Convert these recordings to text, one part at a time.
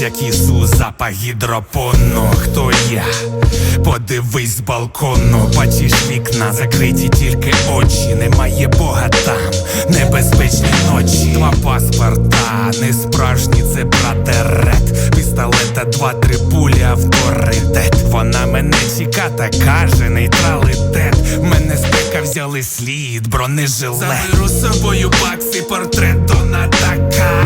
Як Ісус, запах гідропону, хто я? Подивись з балкону, бачиш вікна, закриті тільки очі, немає Бога там, небезпечні ночі, два паспорта, не справжні це братера пістолета, два-три пулі, авторитет. Вона мене чека та каже, нейтралітет. Мене спека взяли слід, бронежилет. Заберу з собою бакси, портрет Доната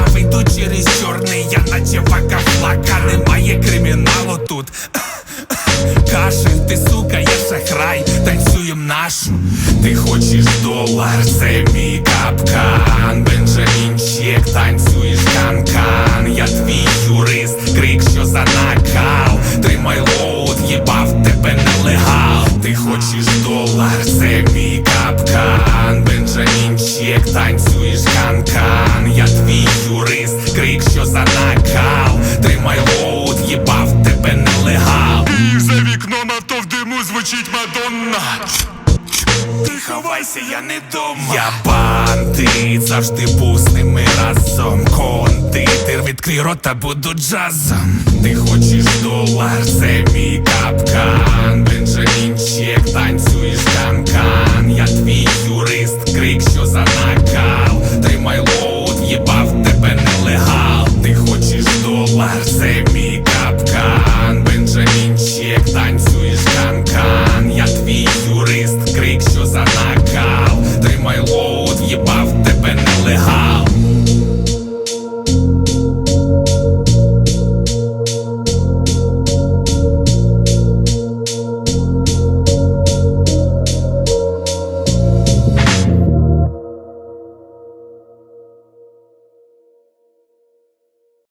Вийду через чорний, я наче вака флака, немає криміналу тут. Кашель, ти сука, я шахрай, танцюєм нашу. Ти хочеш долар, це мій капкан. Бенджамінчик, танцюєш канкан. Я твій юрист, крик, за накал. Тримай лоуд, їбав тебе нелегал. Ти хочеш долар, це мій капкан. Бенджамінчик, танцюєш канкан. Я твій юрист, крик, що за накал. Тримай лоуд, їбав тебе нелегал. І за вікном авто в диму звучить Мадонна. Ти ховайся, я не дома. Бандит, завжди був з ними разом. Кондитер, відкрий рота, буду джазом. Ти хочеш долар, це мій капкан. Бенджамінчик, танцюєш канкан. Я твій юрист, крик, що за накал. Тримай лоуд, їбав тебе нелегал. Ти хочеш долар, це мій капкан. Бенджамінчик, танцюєш канкан. Я твій юрист, крик, що за накал. Тримай only how.